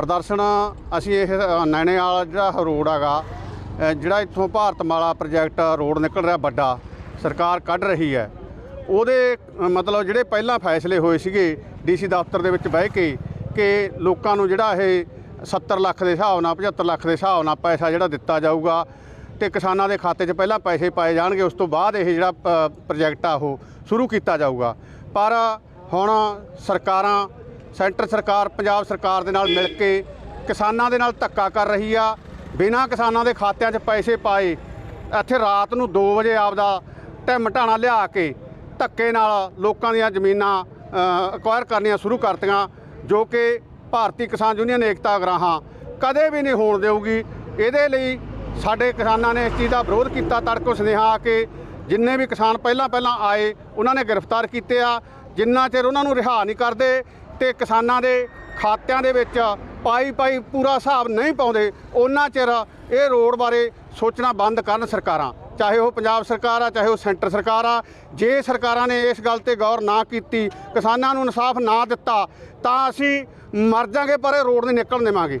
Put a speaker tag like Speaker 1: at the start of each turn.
Speaker 1: ਪ੍ਰਦਰਸ਼ਨ, ਅਸੀਂ ਇਹ ਨੈਣੇ ਵਾਲਾ ਜਿਹੜਾ ਰੋਡ ਹੈਗਾ ਜਿਹੜਾ ਇੱਥੋਂ ਭਾਰਤ ਮਾਲਾ ਪ੍ਰੋਜੈਕਟ ਰੋਡ ਨਿਕਲ ਰਿਹਾ ਵੱਡਾ, ਸਰਕਾਰ ਕੱਢ ਰਹੀ ਹੈ। ਉਹਦੇ ਮਤਲਬ ਜਿਹੜੇ ਪਹਿਲਾਂ ਫੈਸਲੇ ਹੋਏ ਸੀਗੇ ਡੀਸੀ ਦਫ਼ਤਰ ਦੇ ਵਿੱਚ ਬਹਿ ਕੇ ਕਿ ਲੋਕਾਂ ਨੂੰ ਜਿਹੜਾ ਇਹ 70 ਲੱਖ ਦੇ ਹਿਸਾਬ ਨਾਲ 75 ਲੱਖ ਦੇ ਹਿਸਾਬ ਨਾਲ ਪੈਸਾ ਜਿਹੜਾ ਦਿੱਤਾ ਜਾਊਗਾ ਤੇ ਕਿਸਾਨਾਂ ਦੇ ਖਾਤੇ 'ਚ ਪਹਿਲਾਂ ਪੈਸੇ ਪਾਏ ਜਾਣਗੇ, ਉਸ ਤੋਂ ਬਾਅਦ ਇਹ ਜਿਹੜਾ ਪ- ਪ੍ਰੋਜੈਕਟ ਆ ਉਹ ਸ਼ੁਰੂ ਕੀਤਾ ਜਾਊਗਾ। ਪਰ ਹੁਣ ਸਰਕਾਰਾਂ ਸੈਂਟਰ ਸਰਕਾਰ, ਪੰਜਾਬ ਸਰਕਾਰ ਦੇ ਨਾਲ ਮਿਲ ਕੇ ਕਿਸਾਨਾਂ ਦੇ ਨਾਲ ਧੱਕਾ ਕਰ ਰਹੀ ਆ। ਬਿਨਾਂ ਕਿਸਾਨਾਂ ਦੇ ਖਾਤਿਆਂ 'ਚ ਪੈਸੇ ਪਾਏ, ਇੱਥੇ ਰਾਤ ਨੂੰ 2 ਵਜੇ ਆਪਦਾ ਢਿੰਮ ਢਾਣਾ ਲਿਆ ਕੇ ਧੱਕੇ ਨਾਲ ਲੋਕਾਂ ਦੀਆਂ ਜ਼ਮੀਨਾਂ ਅਕਵਾਇਰ ਕਰਨੀਆਂ ਸ਼ੁਰੂ ਕਰਤੀਆਂ, ਜੋ ਕਿ ਭਾਰਤੀ ਕਿਸਾਨ ਯੂਨੀਅਨ ਏਕਤਾ ਗਰਾਹਾਂ ਕਦੇ ਵੀ ਨਹੀਂ ਹੋਣ ਦੇਊਗੀ। ਇਹਦੇ ਲਈ ਸਾਡੇ ਕਿਸਾਨਾਂ ਨੇ ਇਸ ਚੀਜ਼ ਦਾ ਵਿਰੋਧ ਕੀਤਾ, ਤੜਕੋ ਸੁਨੇਹਾ ਆ ਕੇ ਜਿੰਨੇ ਵੀ ਕਿਸਾਨ ਪਹਿਲਾਂ ਪਹਿਲਾਂ ਆਏ, ਉਹਨਾਂ ਨੇ ਗ੍ਰਿਫਤਾਰ ਕੀਤੇ ਆ। ਜਿੰਨਾ ਚਿਰ ਉਹਨਾਂ ਨੂੰ ਰਿਹਾ ਨਹੀਂ ਕਰਦੇ ਤੇ ਕਿਸਾਨਾਂ ਦੇ ਖਾਤਿਆਂ ਦੇ ਵਿੱਚ ਪਾਈ ਪਾਈ ਪੂਰਾ ਹਿਸਾਬ ਨਹੀਂ ਪਾਉਂਦੇ, ਉਹਨਾਂ ਚਿਰ ਇਹ ਰੋਡ ਬਾਰੇ ਸੋਚਣਾ ਬੰਦ ਕਰਨ ਸਰਕਾਰਾਂ। ਚਾਹੇ ਉਹ ਪੰਜਾਬ ਸਰਕਾਰ ਆ, ਚਾਹੇ ਉਹ ਸੈਂਟਰ ਸਰਕਾਰ ਆ, ਜੇ ਸਰਕਾਰਾਂ ਨੇ ਇਸ ਗੱਲ ਤੇ ਗੌਰ ਨਾ ਕੀਤੀ, ਕਿਸਾਨਾਂ ਨੂੰ ਇਨਸਾਫ ਨਾ ਦਿੱਤਾ, ਤਾਂ ਅਸੀਂ ਮਰ ਜਾਾਂਗੇ ਪਰ ਇਹ ਰੋਡ ਨਹੀਂ ਨਿਕਲਣ ਦੇਵਾਂਗੇ।